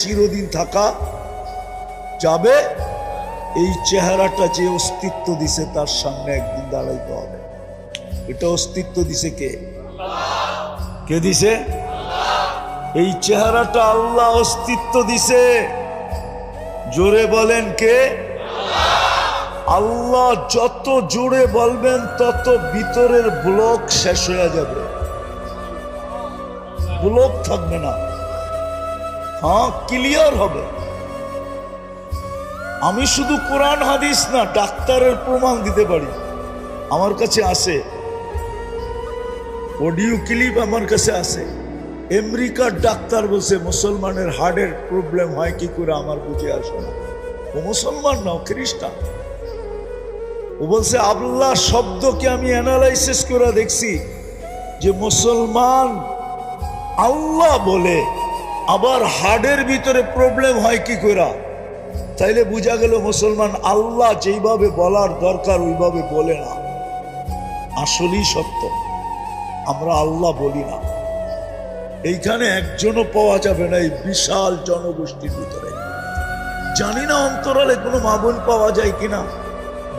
চিরদিন থাকা যাবে, এই চেহারাটা যে অস্তিত্ব দিছে তার সামনে একদিন দাঁড়াইতে হবে। এটা অস্তিত্ব দিছে কে? কে দিছে? এই চেহারাটা আল্লাহ অস্তিত্ব দিছে। জোরে বলেন কে? আল্লাহ যত জোরে বলবেন, তত ভিতরের ব্লক শেষ হয়ে যাবে। ব্লক থাকবে না। হ্যাঁ ক্লিয়ার হবে। আমি শুধু কোরআন, হাদিস না, ডাক্তারের প্রমাণ দিতে পারি। আমার কাছে আছে অডিও ক্লিপ আমার কাছে আছে আমেরিকার ডাক্তার বলছে, মুসলমানের হার্টের প্রবলেম হয় কি করে আমার বুঝে আসে না? ও মুসলমান না খ্রিস্টান। ও বলছে, আল্লাহ শব্দকে আমি অ্যানালাইসিস করে দেখছি যে মুসলমান আল্লাহ বলে আবার হার্টের ভিতরে প্রবলেম হয় কি করে তাইলে বোঝা গেল মুসলমান আল্লাহ যেইভাবে বলার দরকার ওইভাবে বলে না। আসলেই সত্য। আমরা আল্লাহ বলি না। এইখানে একজনও পাওয়া যাবে না এই বিশাল জনগোষ্ঠীর ভিতরে। জানি না অন্তরালে কোনো মাবন পাওয়া যায় কিনা,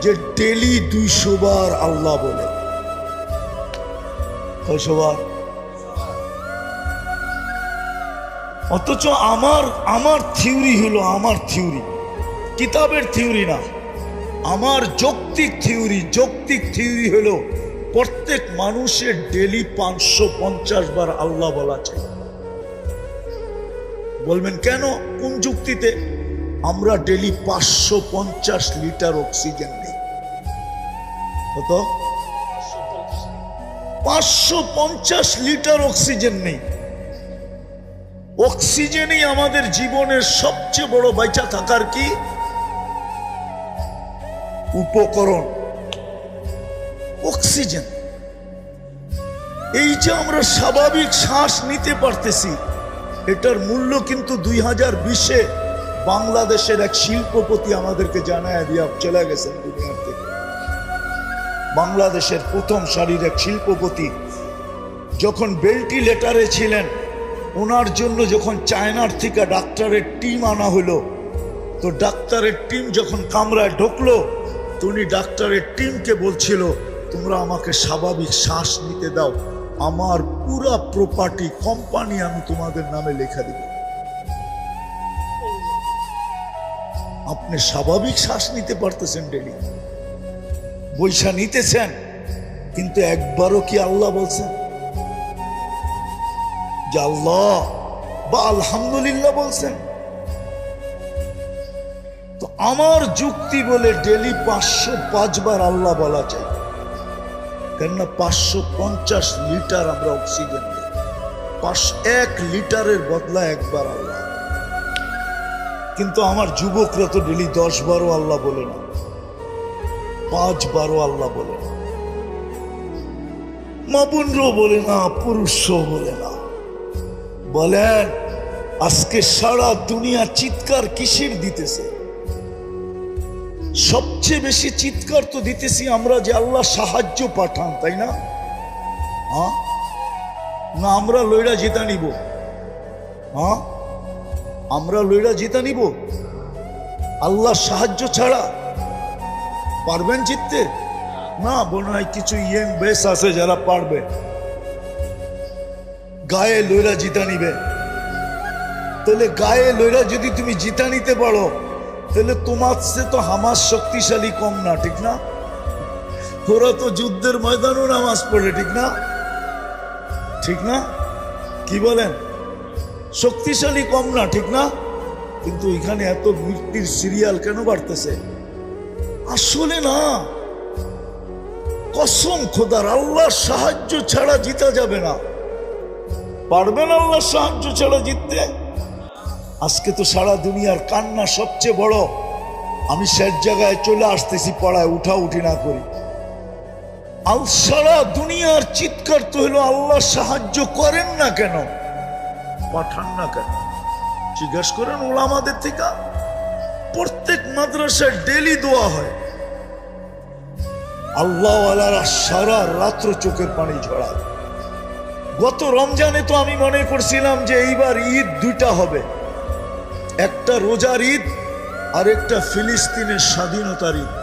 যে ডেলি দুইশো বার আল্লাহ বলে। কয়শো বার? অথচ আমার আমার থিওরি হলো আমার থিওরি। কিতাবের থিওরি না। আমার যৌক্তিক থিওরি যৌক্তিক থিওরি হলো প্রত্যেক মানুষের ডেলি পাঁচশো পঞ্চাশ বার আল্লাহ বলা চাই। বলবেন, কেন? কোন যুক্তিতে? আমরা ডেলি পাঁচশো পঞ্চাশ লিটার অক্সিজেন নিই। কত? পাঁচশো পঞ্চাশ লিটার অক্সিজেন নেই। অক্সিজেনই আমাদের জীবনের সবচেয়ে বড় বাইচা থাকার কি? উপকরণ। অক্সিজেন। এই যে আমরা স্বাভাবিক শ্বাস নিতে পারতেছি, এটার মূল্য কিন্তু দুই হাজার বিশে বাংলাদেশের এক শিল্পপতি আমাদেরকে জানায় দিয়া চলে গেছেন দুনিয়ার থেকে। বাংলাদেশের প্রথম সারির এক শিল্পপতি, যখন বেল্টি লেটারে ছিলেন ওনার জন্য যখন চায়নার থেকে ডাক্তারের টিম আনা হলো, তো ডাক্তারের টিম যখন কামরায় ঢুকলো, তো উনি ডাক্তারের টিমকে বলছিল, তোমরা আমাকে স্বাভাবিক শ্বাস নিতে দাও। আমার পুরা প্রপার্টি কোম্পানি আমি তোমাদের নামে লেখা দিব। আপনি স্বাভাবিক শ্বাস নিতে পারতেছেন ডেলি। বৈশা নিতেছেন, কিন্তু একবারও কি আল্লাহ বলছেন? আল্লাহ বা আলহামদুলিল্লাহ বলছেন। তো আমার যুক্তি বলে ডেলি পাঁচশো পাঁচবার আল্লাহ বলা চাই কেননা পাঁচশো পঞ্চাশ লিটার আমরা অক্সিজেন দিই। পাঁচ এক লিটারের বদলা একবার আল্লাহ। কিন্তু আমার যুবকরা তো ডেলি দশ বারো আল্লাহ বলে না। পাঁচ বারো আল্লাহ বলে না। মাপুনরাও বলে না পুরুষও বলে না। বলেন, আজকে সারা দুনিয়া চিৎকার কিসের দিতেছে? সবচেয়ে বেশি চিৎকার তো দিতেছি আমরা যে আল্লাহ সাহায্য পাঠান, তাই না? হ্যাঁ না, আমরা লইরা জিতা নিব। হ্যাঁ আমরা লইরা জিতা নিব? আল্লাহ সাহায্য ছাড়া? পারবেন জিততে না হয় কিছু ইয়ং বেশ আছে যারা পারবে। গায়ে লইরা জিতা নিবে। তাহলে গায়ে লইরা যদি তুমি জিতা নিতে পারো, তাহলে তোমার সে তো হামাস শক্তিশালী কম না, ঠিক না? ওরা তো যুদ্ধের ময়দানও নামাজ পড়ে, ঠিক না? ঠিক না? কি বলেন? শক্তিশালী কম না, ঠিক না? কিন্তু এখানে এত মৃত্যুর সিরিয়াল কেন বাড়তেছে? আসলে না। কসম খোদার, আল্লাহর সাহায্য ছাড়া জিতা যাবে না। পারবেন আল্লাহর সাহায্য ছাড়া জিততে? আজকে তো সারা দুনিয়ার কান্না সবচেয়ে বড়। আমি শেষ জায়গায় চলে আসতেছি, পড়ায় উঠা উঠি না করি। আল সারা দুনিয়ার চিৎকার তো হলো আল্লাহ সাহায্য করেন না কেন? পাঠান না কেন? জিজ্ঞেস করেন ওলামাদের থেকে। প্রত্যেক মাদ্রাসায় ডেলি দোয়া হয়। আল্লাহওয়ালারা সারা রাত্র চোখের পানি ঝরায়। গত রমজানে তো আমি মনে করছিলাম যে এইবার ঈদ দুইটা হবে। একটা রোজার ঈদ আর একটা ফিলিস্তিনের স্বাধীনতার ঈদ।